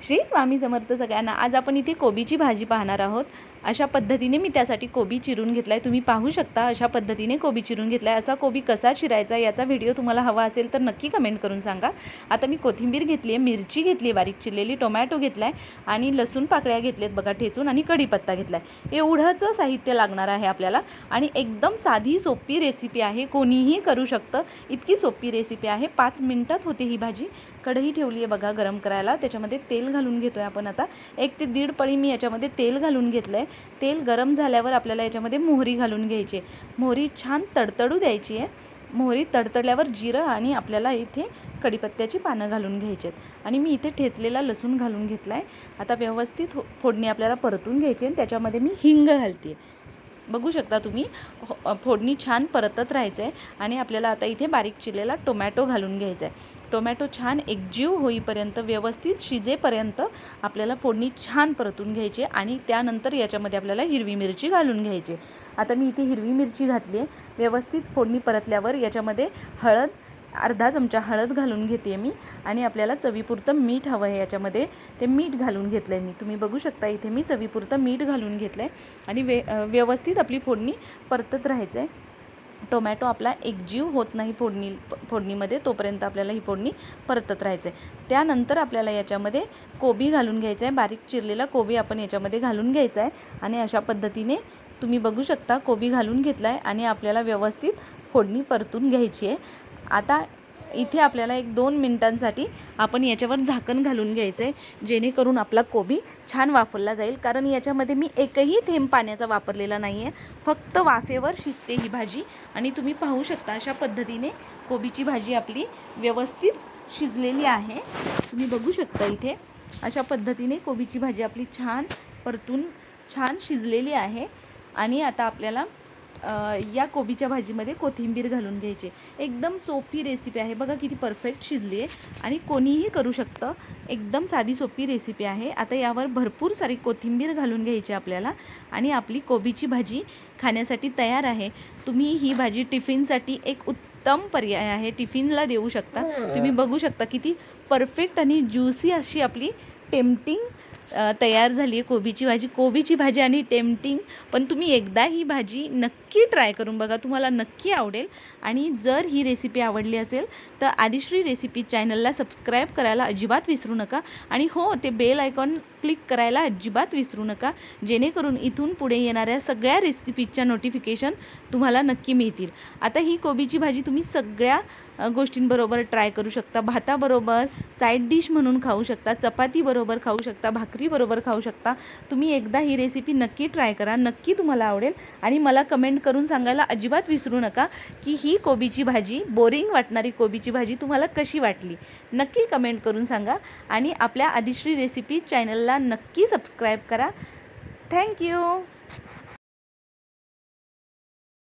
श्री स्वामी समर्थ सगळ्यांना. आज आपण इथे कोबीची भाजी पाहणार आहोत. अशा पद्धतीने मी त्यासाठी कोबी चिरून घेतला आहे तुम्ही पाहू शकता अशा पद्धतीने कोबी चिरून घेतला आहे असा कोबी कसा चिरायचा याचा व्हिडिओ तुम्हाला हवा असेल तर नक्की कमेंट करून सांगा. आता मी कोथिंबीर घेतली आहे मिरची घेतली आहे बारीक चिरलेली टोमॅटो घेतला आहे आणि लसूण पाकळ्या घेतल्यात बघा ठेचून आणि कढीपत्ता घेतला आहे एवढंच साहित्य लागणार आहे आपल्याला आणि एकदम साधी सोपी रेसिपी आहे. कोणीही करू शकतं. इतकी सोपी रेसिपी आहे. पाच मिनटात होते ही भाजी. कढई ठेवली आहे बघा गरम करायला. त्याच्यामध्ये तेल तेल घालून घेतो आहे आपण आता. एक ते दीड पळी मी याच्यामध्ये तेल घालून घेतलं आहे तेल गरम झाल्यावर आपल्याला याच्यामध्ये मोहरी घालून घ्यायची आहे. मोहरी छान तडतडू द्यायची आहे. मोहरी तडतडल्यावर जिरं आणि आपल्याला इथे कढीपत्त्याची पानं घालून घ्यायची आहेत. आणि मी इथे ठेचलेला लसूण घालून घेतला आहे आता व्यवस्थित हो, फोडणी आपल्याला परतून घ्यायची आहे आणि त्याच्यामध्ये मी हिंग घालते बघू शकता तुम्ही. हो- फोडणी छान परतत राहायचं आहे आणि आपल्याला आता इथे बारीक चिरलेला टोमॅटो घालून घ्यायचा आहे टोमॅटो छान एकजीव होईपर्यंत व्यवस्थित शिजेपर्यंत आपल्याला फोडणी छान परतून घ्यायची आहे आणि त्यानंतर याच्यामध्ये आपल्याला हिरवी मिरची घालून घ्यायची. आता मी इथे हिरवी मिरची घातली आहे व्यवस्थित फोडणी परतल्यावर याच्यामध्ये हळद अर्धा चमचा हळद घालून घेते आहे मी आणि आपल्याला चवीपुरतं मीठ हवं आहे याच्यामध्ये. ते मीठ घालून घेतलं आहे मी. तुम्ही बघू शकता इथे मी चवीपुरतं मीठ घालून घेतलं आहे आणि वे व्यवस्थित आपली फोडणी परतत राहायचं आहे टोमॅटो आपला एकजीव होत नाही फोडणी फोडणीमध्ये तोपर्यंत आपल्याला ही फोडणी परतत राहायचं आहे त्यानंतर आपल्याला याच्यामध्ये कोबी घालून घ्यायचं आहे बारीक चिरलेला कोबी आपण याच्यामध्ये घालून घ्यायचा आहे आणि अशा पद्धतीने तुम्ही बघू शकता कोबी घालून घेतला आहे आणि आपल्याला व्यवस्थित फोडणी परतून घ्यायची आहे आता इथे आपल्याला एक दोन मिनटांसाठी आपण याच्यावर झाकण घालून घ्यायचं आहे जेणेकरून आपला कोबी छान वाफरला जाईल. कारण याच्यामध्ये मी एकही थेंब पाण्याचा वापरलेला नाही आहे फक्त वाफेवर शिजते ही भाजी आणि तुम्ही पाहू शकता अशा पद्धतीने कोबीची भाजी आपली व्यवस्थित शिजलेली आहे. तुम्ही बघू शकता इथे अशा पद्धतीने कोबीची भाजी आपली छान परतून छान शिजलेली आहे. आणि आता आपल्याला या कोबीच्या भाजीमध्ये कोथिंबीर घालून घ्यायची. एकदम सोपी रेसिपी आहे. बघा किती परफेक्ट शिजली आहे. आणि कोणीही करू शकतं. एकदम साधी सोपी रेसिपी आहे. आता यावर भरपूर सारी कोथिंबीर घालून घ्यायची आपल्याला. आणि आपली कोबीची भाजी खाण्यासाठी तयार आहे. तुम्ही ही भाजी टिफिनसाठी एक उत्तम पर्याय आहे. टिफिनला देऊ शकता. तुम्ही बघू शकता किती परफेक्ट आणि ज्युसी अशी आपली टेम्पटिंग तयार झाली आहे कोबीची भाजी. कोबीची भाजी आणि टेम्पटिंग. पण तुम्ही एकदा ही भाजी नक्की ट्राय करून बघा. तुम्हाला नक्की आवडेल. आणि जर ही रेसिपी आवडली असेल तर आदिश्री रेसिपी चॅनलला सबस्क्राईब करायला अजिबात विसरू नका. आणि हो ते बेल आयकॉन क्लिक करायला अजिबात विसरू नका. जेणेकरून इथून पुढे येणाऱ्या सगळ्या रेसिपीजच्या नोटिफिकेशन तुम्हाला नक्की मिळतील. आता ही कोबीची भाजी तुम्ही सगळ्या गोष्टींबरोबर ट्राय करू शकता. भाताबरोबर साईड डिश म्हणून खाऊ शकता. चपातीबरोबर खाऊ शकता. भाकरीबरोबर खाऊ शकता. तुम्ही एकदा ही रेसिपी नक्की ट्राय करा. नक्की तुम्हाला आवडेल. आणि मला कमेंट करून सांगायला अजिबात विसरू नका की ही कोबीची भाजी बोरिंग वाटणारी कोबीची भाजी तुम्हाला कशी वाटली? नक्की कमेंट करून सांगा. आणि आपल्या आदिश्री रेसिपी चॅनलला नक्की सबस्क्राईब करा. थँक्यू